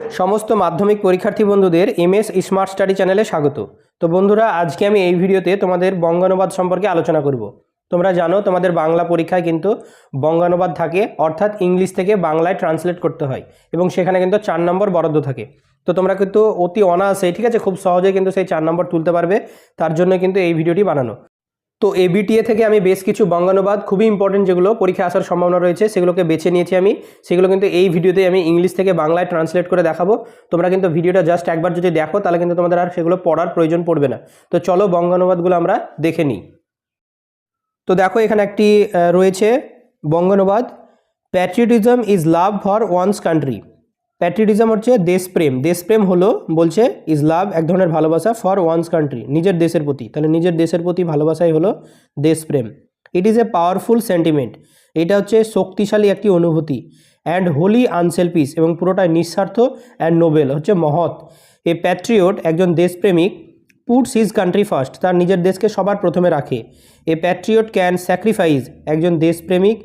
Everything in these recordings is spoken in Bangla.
সমস্ত মাধ্যমিক পরীক্ষার্থী বন্ধুদের এমএস স্মার্ট স্টাডি চ্যানেলে স্বাগত। তো বন্ধুরা, আজকে আমি এই ভিডিওতে তোমাদের বঙ্গানুবাদ সম্পর্কে আলোচনা করব। তোমরা জানো, তোমাদের বাংলা পরীক্ষায় কিন্তু বঙ্গানুবাদ থাকে, অর্থাৎ ইংলিশ থেকে বাংলায় ট্রান্সলেট করতে হয় এবং সেখানে কিন্তু চার নম্বর বরাদ্দ থাকে। তো তোমরা কিন্তু অতি অনায়াসে ঠিক আছে, খুব সহজে কিন্তু সেই চার নম্বর তুলতে পারবে, তার জন্য কিন্তু এই ভিডিওটি বানানো। তো এবিটিএ থেকে আমি বেশ কিছু বঙ্গানুবাদ, খুবই ইম্পর্টেন্ট যেগুলো পরীক্ষা আসার সম্ভাবনা রয়েছে, সেগুলোকে বেছে নিয়েছি আমি। সেগুলো কিন্তু এই ভিডিওতে আমি ইংলিশ থেকে বাংলায় ট্রান্সলেট করে দেখাবো। তোমরা কিন্তু ভিডিওটা জাস্ট একবার যদি দেখো, তাহলে কিন্তু তোমাদের আর সেগুলো পড়ার প্রয়োজন পড়বে না। তো চলো বঙ্গানুবাদগুলো আমরা দেখে নিই। তো দেখো এখানে একটি রয়েছে বঙ্গানুবাদ patriotism is love for one's country patriotism হচ্ছে দেশপ্রেম। দেশপ্রেম হলো বলছে ইজ লাভ এক ধরনের ভালোবাসা ফর ওয়ান্স কান্ট্রি নিজের দেশের প্রতি। তাহলে নিজের দেশের প্রতি ভালোবাসাই হলো দেশপ্রেম। It is a powerful sentiment এটা হচ্ছে শক্তিশালী একটি অনুভূতি। অ্যান্ড হোলি আনসেলফিস এবং পুরোটাই নিঃস্বার্থ অ্যান্ড নোবেল হচ্ছে মহৎ। এ প্যাট্রিয়ট একজন দেশপ্রেমিক পুটস হিজ কান্ট্রি ফার্স্ট তার নিজের দেশকে সবার প্রথমে রাখে। এ প্যাট্রিয়ট ক্যান স্যাক্রিফাইস একজন দেশপ্রেমিক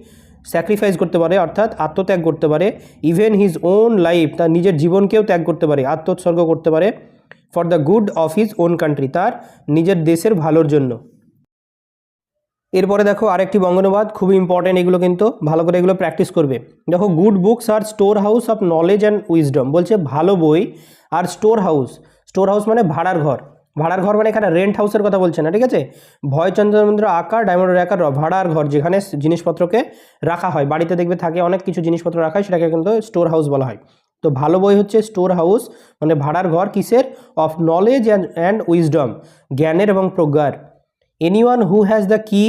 স্যাক্রিফাইস করতে পারে, অর্থাৎ আত্মত্যাগ করতে পারে। ইভেন হিজ ওন লাইফ তার নিজের জীবনকেও ত্যাগ করতে পারে, আত্মোৎসর্গ করতে পারে for the good of his own country তার নিজের দেশের ভালোর জন্য। এরপরে দেখো আরেকটি বঙ্গানুবাদ, খুবই ইম্পর্টেন্ট এগুলো কিন্তু, ভালো করে এগুলো প্র্যাকটিস করবে। দেখো good books R store house of knowledge and wisdom বলছে ভালো বই আর স্টোর হাউস স্টোর হাউস মানে ভাড়ার ঘর। ভাড়ার ঘর মানে এখানে রেন্ট হাউসের কথা বলছে না, ঠিক আছে? ভয়চন্দ্র আকার ডায়মন্ড আকার, ভাড়ার ঘর, যেখানে জিনিসপত্রকে রাখা হয়। বাড়িতে দেখবে থাকে অনেক কিছু জিনিসপত্র রাখা হয়, সেটাকে কিন্তু স্টোর হাউস বলা হয়। তো ভালো বই হচ্ছে স্টোর হাউস মানে ভাড়ার ঘর কিসের? অফ নলেজ অ্যান্ড উইজডম জ্ঞানের এবং প্রজ্ঞার। Anyone who has the key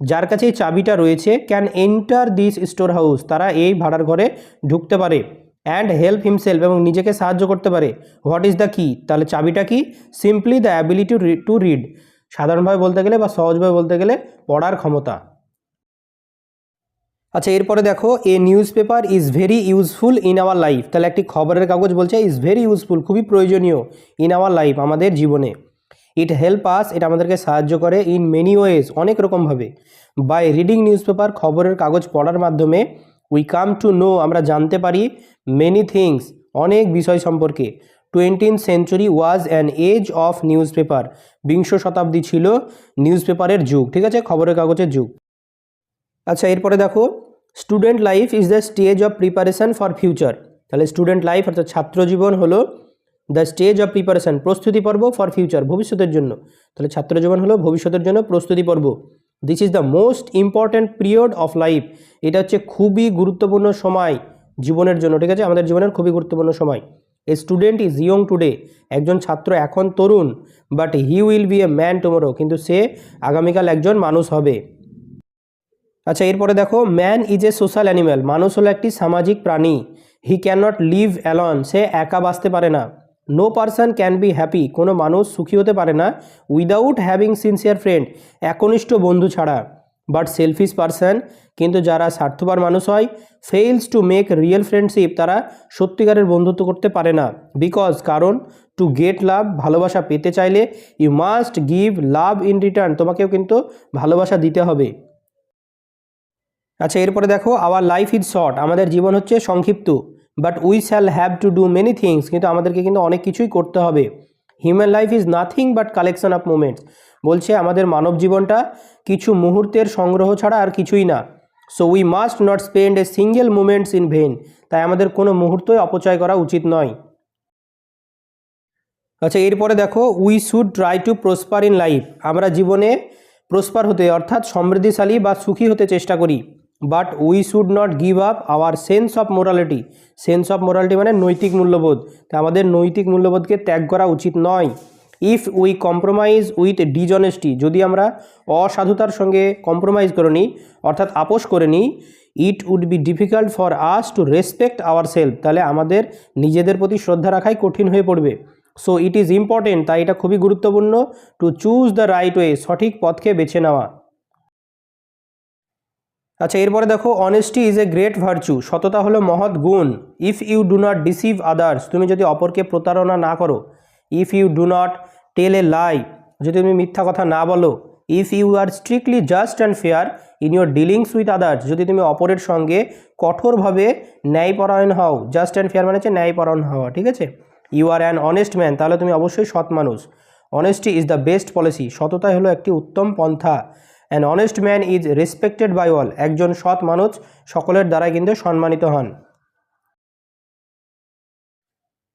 যার কাছে চাবিটা রয়েছে can enter this store house তারা এই ভাড়ার ঘরে ঢুকতে পারে। অ্যান্ড হেল্প হিমসেলফ এবং নিজেকে সাহায্য করতে পারে। হোয়াট ইজ দ্য কি তাহলে চাবিটা কি? Simply the ability to read সাধারণভাবে বলতে গেলে বা সহজভাবে বলতে গেলে পড়ার ক্ষমতা। আচ্ছা এরপরে দেখো a newspaper is very useful in our life তাহলে একটি খবরের কাগজ বলছে ইজ ভেরি ইউজফুল খুবই প্রয়োজনীয় ইন আওয়ার লাইফ আমাদের জীবনে। ইট হেল্প আস এটা আমাদেরকে সাহায্য করে ইন মেনি ওয়েজ অনেক রকমভাবে। বাই রিডিং নিউজ পেপার খবরের কাগজ পড়ার মাধ্যমে উই কাম টু নো আমরা জানতে পারি মেনি থিংস অনেক বিষয় সম্পর্কে। Twentieth century was an age of newspaper বিংশ শতাব্দী ছিল নিউজ পেপারের যুগ, ঠিক আছে? খবরের কাগজের যুগ। আচ্ছা এরপরে দেখো student life is the stage of preparation for future তাহলে স্টুডেন্ট লাইফ অর্থাৎ ছাত্র জীবন হলো দ্য স্টেজ অফ প্রিপারেশন প্রস্তুতি পর্ব ফর ফিউচার ভবিষ্যতের জন্য। তাহলে ছাত্র জীবন হলো ভবিষ্যতের জন্য প্রস্তুতি পর্ব। This is the most important period of life এটা হচ্ছে খুবই গুরুত্বপূর্ণ সময় জীবনের জন্য, ঠিক আছে? আমাদের জীবনের খুবই গুরুত্বপূর্ণ সময়। A student is young today একজন ছাত্র এখন তরুণ but he will be a man tomorrow কিন্তু সে আগামীকাল একজন মানুষ হবে। আচ্ছা এরপরে দেখো man is a social animal মানুষ হলো একটি সামাজিক প্রাণী। He can not live alone সে একা বাঁচতে পারে না। No person can be happy কোনো মানুষ সুখী হতে পারে না। উইদাউট হ্যাভিং সিনসিয়ার ফ্রেন্ড একনিষ্ঠ বন্ধু ছাড়া। বাট সেলফিশ পারসন কিন্তু যারা স্বার্থপর মানুষ হয় fails to make real friendship তারা সত্যিকারের বন্ধুত্ব করতে পারে না। বিকজ কারণ টু গেট লাভ ভালোবাসা পেতে চাইলে you must give love in return তোমাকেও কিন্তু ভালোবাসা দিতে হবে। আচ্ছা এরপরে দেখো আওয়ার লাইফ ইজ শর্ট আমাদের জীবন হচ্ছে সংক্ষিপ্ত। But we shall have to do many things কিন্তু আমাদেরকে কিন্তু অনেক কিছুই করতে হবে। Human life is nothing but collection of moments বলছে, আমাদের মানব জীবনটা কিছু মুহূর্তের সংগ্রহ ছাড়া আর কিছুই না। So we must not spend a single moments in vain তাই আমাদের কোনো মুহূর্তই অপচয় করা উচিত নয়। আচ্ছা এরপরে দেখো we should try to prosper in life আমরা জীবনে প্রসপার হতে, অর্থাৎ সমৃদ্ধিশালী বা সুখী হতে চেষ্টা করি। But we should not give up our sense of morality sense of morality মানে নৈতিক মূল্যবোধ। তাই আমাদের নৈতিক মূল্যবোধকে ত্যাগ করা উচিত নয়। If we compromise with dishonesty যদি আমরা অসাধুতার সঙ্গে কম্প্রোমাইজ করে নিই, অর্থাৎ আপোষ করে নিই it would be difficult for us to respect our self তাহলে আমাদের নিজেদের প্রতি শ্রদ্ধা রাখাই কঠিন হয়ে পড়বে। সো ইট ইজ ইম্পর্টেন্ট তাই এটা খুবই গুরুত্বপূর্ণ to choose the right way সঠিক পথকে বেছে নেওয়া। আচ্ছা এরপরে দেখো honesty is a great virtue সততা হলো মহৎ গুণ। If you do not deceive others তুমি যদি অপরকে প্রতারণা না করো if you do not tell a lie যদি তুমি মিথ্যা কথা না বলো if you are strictly just and fair in your dealings with others যদি তুমি অপরের সঙ্গে কঠোরভাবে ন্যায়পরায়ণ হও জাস্ট অ্যান্ড ফেয়ার মানে হচ্ছে ন্যায়পরায়ণ হওয়া, ঠিক আছে? You are an honest man তাহলে তুমি অবশ্যই সৎ মানুষ। Honesty is the best policy সততা হলো একটি উত্তম পন্থা। An honest man is respected by all একজন সৎ মানুষ সকলের দ্বারাই কিন্তু সম্মানিত হন।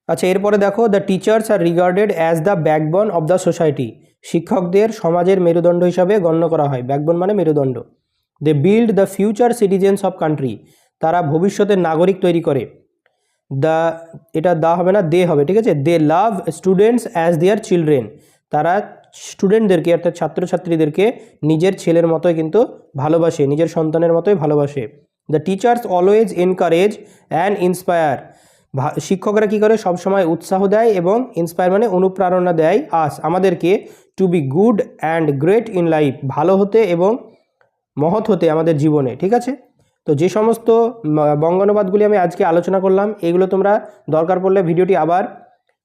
আচ্ছা এরপরে দেখো the teachers are regarded as the backbone of the society শিক্ষকদের সমাজের মেরুদণ্ড হিসাবে গণ্য করা হয়। ব্যাকবন মানে মেরুদণ্ড। They build the future citizens of country তারা ভবিষ্যতের নাগরিক তৈরি করে। দ্য এটা দা হবে না, দে হবে, ঠিক আছে? They love students as their children তারা স্টুডেন্টদেরকে অর্থাৎ ছাত্রছাত্রীদেরকে নিজের ছেলের মতোই কিন্তু ভালোবাসে, নিজের সন্তানের মতোই ভালোবাসে। The teachers always encourage and inspire শিক্ষকরা কী করে? সবসময় উৎসাহ দেয় এবং ইন্সপায়ার মানে অনুপ্রেরণা দেয় আস আমাদেরকে to be good and great in life ভালো হতে এবং মহৎ হতে আমাদের জীবনে, ঠিক আছে? তো যে সমস্ত বঙ্গানুবাদগুলি আমি আজকে আলোচনা করলাম, এগুলো তোমরা দরকার পড়লে ভিডিওটি আবার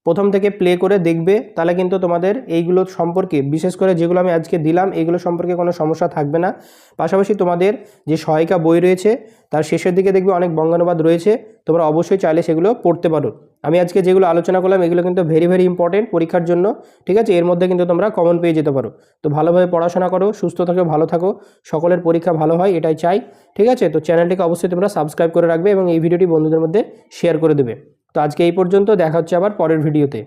প্রথম থেকে প্লে করে দেখবে, তাহলে কিন্তু তোমাদের এইগুলো সম্পর্কে, বিশেষ করে যেগুলো আমি আজকে দিলাম, এইগুলো সম্পর্কে কোনো সমস্যা থাকবে না। পাশাপাশি তোমাদের যে সহায়িকা বই রয়েছে, তার শেষের দিকে দেখবে অনেক বঙ্গানুবাদ রয়েছে, তোমরা অবশ্যই চাইলে সেগুলো পড়তে পারো। আমি আজকে যেগুলো আলোচনা করলাম, এগুলো কিন্তু ভেরি ভেরি ইম্পর্টেন্ট পরীক্ষার জন্য, ঠিক আছে? এর মধ্যে কিন্তু তোমরা কমন পেয়ে যেতে পারো। তো ভালোভাবে পড়াশোনা করো, সুস্থ থাকো, ভালো থাকো, সকলের পরীক্ষা ভালো হয়, এটাই চাই, ঠিক আছে? তো চ্যানেলটিকে অবশ্যই তোমরা সাবস্ক্রাইব করে রাখবে এবং এই ভিডিওটি বন্ধুদের মধ্যে শেয়ার করে দেবে। তো আজকে এই পর্যন্ত দেখা হচ্ছে আবার পরের ভিডিওতে।